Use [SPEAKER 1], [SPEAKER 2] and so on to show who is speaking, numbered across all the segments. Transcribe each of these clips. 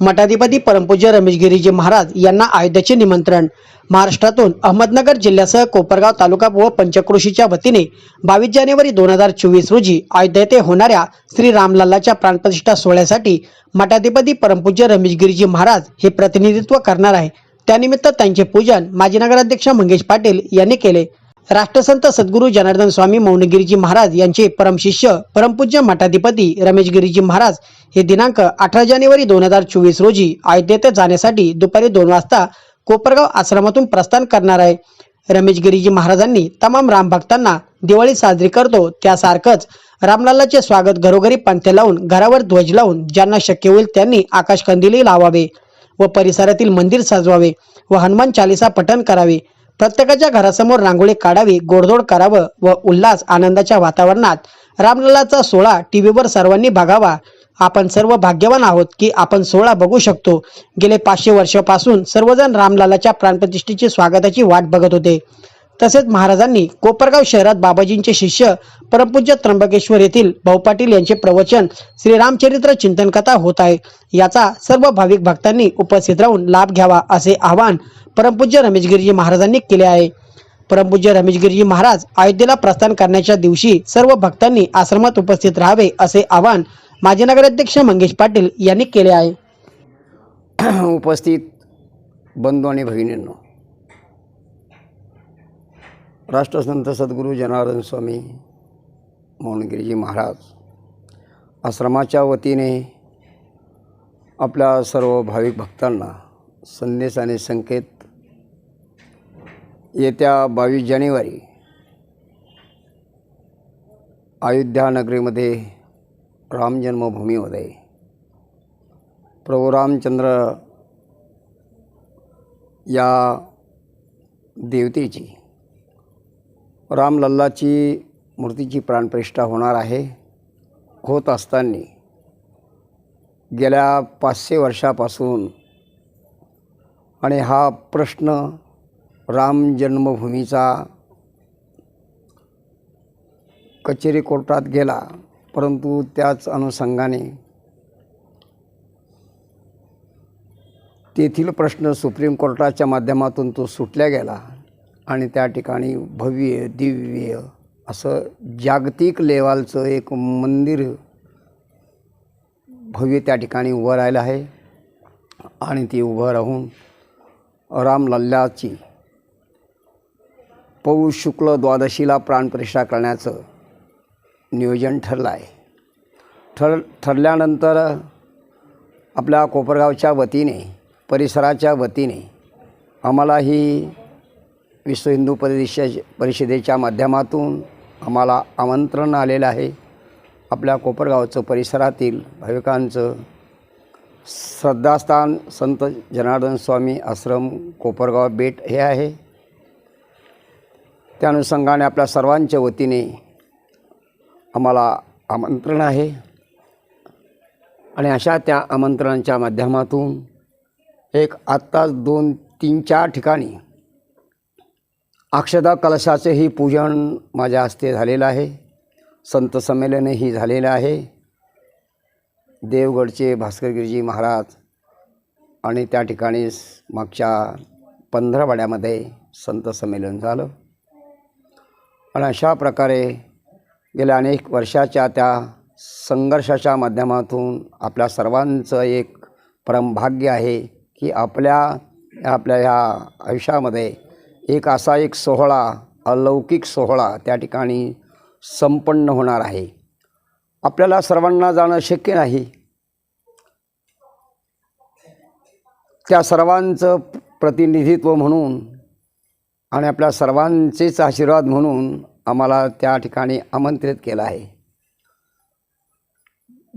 [SPEAKER 1] मठाधिपती परमपूज्य रमेशगिरीजी महाराज यांना अयोध्येचे निमंत्रण. महाराष्ट्रातून अहमदनगर जिल्ह्यासह कोपरगाव तालुका व पंचक्रोशीच्या वतीने बावीस जानेवारी दोन हजार चोवीस रोजी अयोध्या येथे होणाऱ्या श्री रामलल्लाच्या प्राणप्रतिष्ठा सोहळ्यासाठी मठाधिपती परमपूज्य रमेशगिरीजी महाराज हे प्रतिनिधित्व करणार आहे. त्यानिमित्त त्यांचे पूजन माजी नगराध्यक्ष मंगेश पाटील यांनी केले. राष्ट्रसंत सद्गुरू जनार्दन स्वामी मौनगिरीजी महाराज यांचे परमशिष्य परमपूज्य मठाधिपती रमेशगिरीजी महाराज हे दिनांक अठरा जानेवारी दोन हजार चोवीस रोजी अयोध्येत जाण्यासाठी दुपारी दोन वाजता कोपरगाव आश्रमातून प्रस्थान करणार आहे. रमेशगिरीजी महाराजांनी तमाम रामभक्तांना दिवाळी साजरी करतो. त्यासारखंच रामलालाचे स्वागत घरोघरी पंथे लावून घरावर ध्वज लावून ज्यांना शक्य होईल त्यांनी आकाशकंदिली लावावे व परिसरातील मंदिर सजवावे व हनुमान चालिसा पठण करावे. प्रत्येकाच्या घरासमोर रांगोळी काढावी गोडधोड करावं व उल्हास आनंदाच्या वातावरणात रामलल्लाचा सोहळा टीव्हीवर सर्वांनी बघावा. आपण सर्व भाग्यवान आहोत की आपण सोहळा बघू शकतो. गेले पाचशे वर्षापासून सर्वजण रामलालाच्या प्राणप्रतिष्ठेची स्वागताची वाट बघत होते. तसेच महाराजांनी कोपरगाव शहरात बाबाजींचे शिष्य परमपूज्य त्र्यंबकेश्वर येथील भाऊ पाटील यांचे प्रवचन श्रीरामचरित्र चिंतन कथा होत आहे. याचा सर्व भाविक भक्तांनी उपस्थित राहून लाभ घ्यावा असे आवाहन परमपूज्य रमेशगिरीजी महाराजांनी केले आहे. परमपूज्य रमेशगिरीजी महाराज अयोध्येला प्रस्थान करण्याच्या दिवशी सर्व भक्तांनी आश्रमात उपस्थित राहावे असे आवाहन माजी नगराध्यक्ष मंगेश पाटील यांनी केले आहे.
[SPEAKER 2] उपस्थित बंधू आणि भगिनींनो राष्ट्रसंत सद्गुरू जनार्दन स्वामी मोहनगिरीजी महाराज आश्रमाच्या वतीने आपल्या सर्व भाविक भक्तांना संदेश आणि संकेत. येत्या बावीस जानेवारी अयोध्या नगरीमध्ये राम जन्मभूमीमध्ये प्रभू रामचंद्र या देवतेची रामलल्लाची मूर्तीची प्राणप्रतिष्ठा होणार आहे. होत असताना गेल्या पाचशे वर्षापासून आणि हा प्रश्न राम जन्मभूमीचा कचेरी कोर्टात गेला परंतु त्याच अनुषंगाने तेथील प्रश्न सुप्रीम कोर्टाच्या माध्यमातून तो सुटल्या गेला. आणि त्या ठिकाणी भव्य दिव्य असं जागतिक लेवलचं एक मंदिर भव्य त्या ठिकाणी उभं राहिलं आहे. आणि ते उभं राहून रामलल्ल्याची पौष शुक्ल द्वादशीला प्राणप्रतिष्ठा करण्याचं नियोजन ठरलं आहे. ठर ठरल्यानंतर आपल्या कोपरगावच्या वतीने परिसराच्या वतीने आम्हाला ही विश्व हिंदू परिषे परिषदेच्या माध्यमातून आम्हाला आमंत्रण आलेलं आहे. आपल्या कोपरगावचं परिसरातील भाविकांचं श्रद्धास्थान संत जनार्दन स्वामी आश्रम कोपरगाव बेट हे आहे. त्या अनुषंगाने आपल्या सर्वांच्या वतीने आम्हाला आमंत्रण आहे. आणि अशा त्या आमंत्रणाच्या माध्यमातून एक आत्ताच दोन तीन चार ठिकाणी अक्षदा कलशाचंही पूजन माझ्या हस्ते झालेलं आहे. संत संमेलनही झालेलं आहे. देवगडचे भास्करगिरीजी महाराज आणि त्या ठिकाणी मागच्या पंधरावाड्यामध्ये संत संमेलन झालं. आणि अशा प्रकारे गेल्या अनेक वर्षाच्या त्या संघर्षाच्या माध्यमातून आपल्या सर्वांचं एक परमभाग्य आहे की आपल्या आपल्या ह्या आयुष्यामध्ये एक असा एक सोहळा अलौकिक सोहळा त्या ठिकाणी संपन्न होणार आहे. आपल्याला सर्वांना जाणं शक्य नाही. त्या सर्वांचं प्रतिनिधित्व म्हणून आणि आपल्या सर्वांचेच आशीर्वाद म्हणून आम्हाला त्या ठिकाणी आमंत्रित केलं आहे.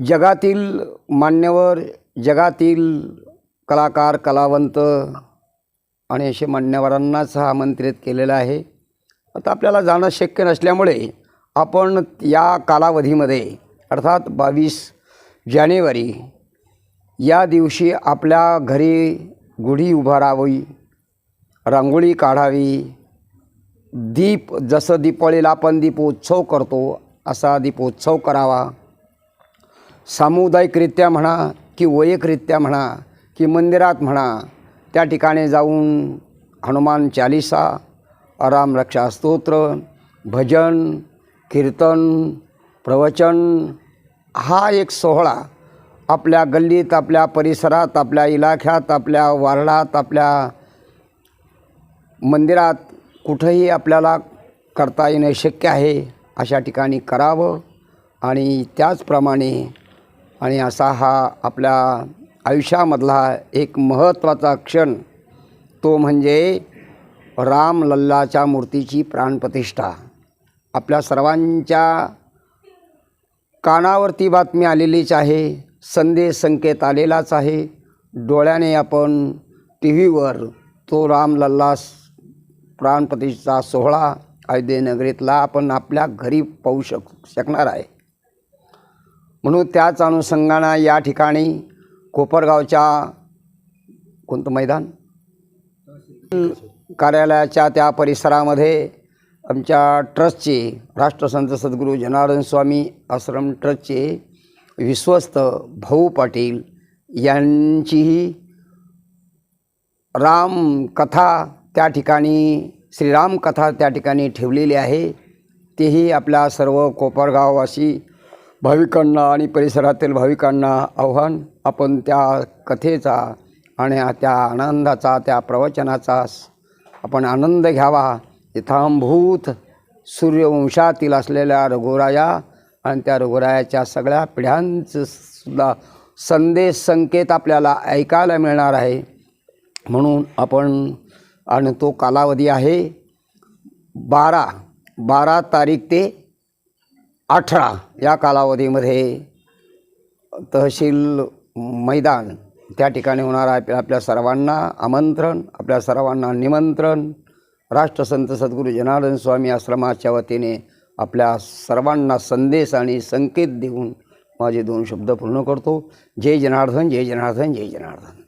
[SPEAKER 2] जगातील मान्यवर जगातील कलाकार कलावंत आणि असे मान्यवरांनाच आमंत्रित केलेलं आहे. आता आपल्याला जाणं शक्य नसल्यामुळे आपण या कालावधीमध्ये अर्थात बावीस जानेवारी या दिवशी आपल्या घरी गुढी उभारावी रांगोळी काढावी दीप जसं दीपावलीला आपण दीपोत्सव करतो असा दीपोत्सव करावा. सामुदायिकरित्या म्हणा की वैयकरित्या म्हणा की मंदिरात म्हणा त्या ठिकाणी जाऊन हनुमान चालिसा आराम रक्षा स्तोत्र भजन कीर्तन प्रवचन हा एक सोहळा आपल्या गल्लीत आपल्या परिसरात आपल्या इलाख्यात आपल्या वार्डात आपल्या मंदिरात कुठंही आपल्याला करता येणं शक्य आहे अशा ठिकाणी करावं. आणि त्याचप्रमाणे आणि असा हा आपल्या आयुष्यामधला एक महत्त्वाचा क्षण तो म्हणजे राम लल्लाच्या मूर्तीची प्राणप्रतिष्ठा. आपल्या सर्वांच्या कानावरती बातमी आलेलीच आहे संदेश संकेत आलेलाच आहे. डोळ्याने आपण टी व्हीवर तो रामलल्ला प्राणप्रतिष्ठा सोहळा अयोध्येनगरीतला आपण आपल्या घरी पाहू शक शकणार आहे. म्हणून त्याच अनुषंगानं या ठिकाणी कोपरगावच्या कोणतं मैदान? कार्यालयाच्या त्या परिसरामध्ये आमच्या ट्रस्टचे राष्ट्रसंत सद्गुरू जनार्दन स्वामी आश्रम ट्रस्टचे विश्वस्त भाऊ पाटील यांचीही रामकथा त्या ठिकाणी श्रीराम कथा त्या ठिकाणी ठेवलेली आहे. तेही आपल्या सर्व कोपरगाववासी भाविकांना आणि परिसरातील भाविकांना आव्हान. आपण त्या कथेचा आणि त्या आनंदाचा त्या प्रवचनाचा स- आपण आनंद घ्यावा. इथांभूत सूर्यवंशातील असलेल्या रघुराया आणि त्या रघुरायाच्या सगळ्या पिढ्यांचं सुद्धा संदेश संकेत आपल्याला ऐकायला मिळणार आहे. म्हणून आपण आणि तो कालावधी आहे बारा बारा तारीख ते अठरा या कालावधीमध्ये तहसील मैदान. त्या ठिकाणी होणार आहे आपल्या सर्वांना आमंत्रण आपल्या सर्वांना निमंत्रण. राष्ट्रसंत सद्गुरू जनार्दन स्वामी आश्रमाच्या वतीने आपल्या सर्वांना संदेश आणि संकेत देऊन माझे दोन शब्द पूर्ण करतो. जय जनार्दन जय जनार्दन जय जनार्दन.